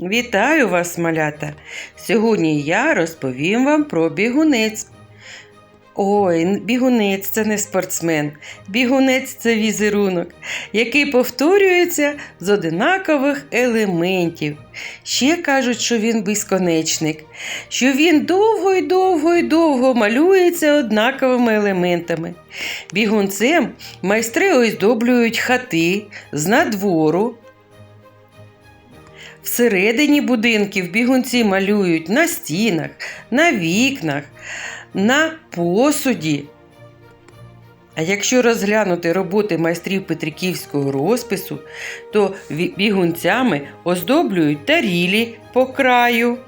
Вітаю вас, малята! Сьогодні я розповім вам про бігунець. Ой, бігунець це не спортсмен. Бігунець це візерунок, який повторюється з одинакових елементів. Ще кажуть, що він безконечник, що він довго й довго й довго малюється однаковими елементами. Бігунцем майстри оздоблюють хати з надвору, Всередині будинків бігунці малюють на стінах, на вікнах, на посуді. А якщо розглянути роботи майстрів петриківського розпису, то бігунцями оздоблюють тарілі по краю,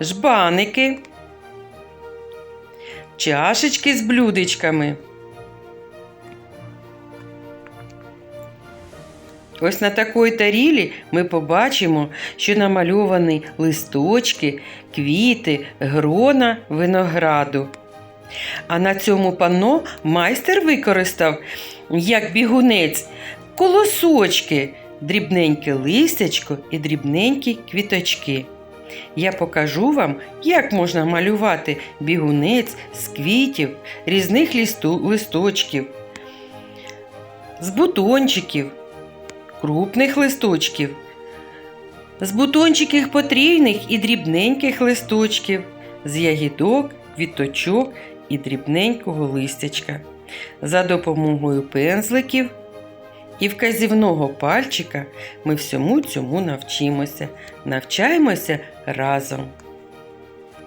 жбаники, чашечки з блюдечками. Ось на такій тарілі ми побачимо, що намальовані листочки, квіти, грона винограду. А на цьому панно майстер використав, як бігунець, колосочки, дрібненьке листячко і дрібненькі квіточки. Я покажу вам, як можна малювати бігунець з квітів, різних листочків, з бутончиків крупних листочків, з бутончиків потрійних і дрібненьких листочків, з ягідок, квіточок і дрібненького листячка. За допомогою пензликів і вказівного пальчика ми всьому цьому навчимося. Навчаємося разом.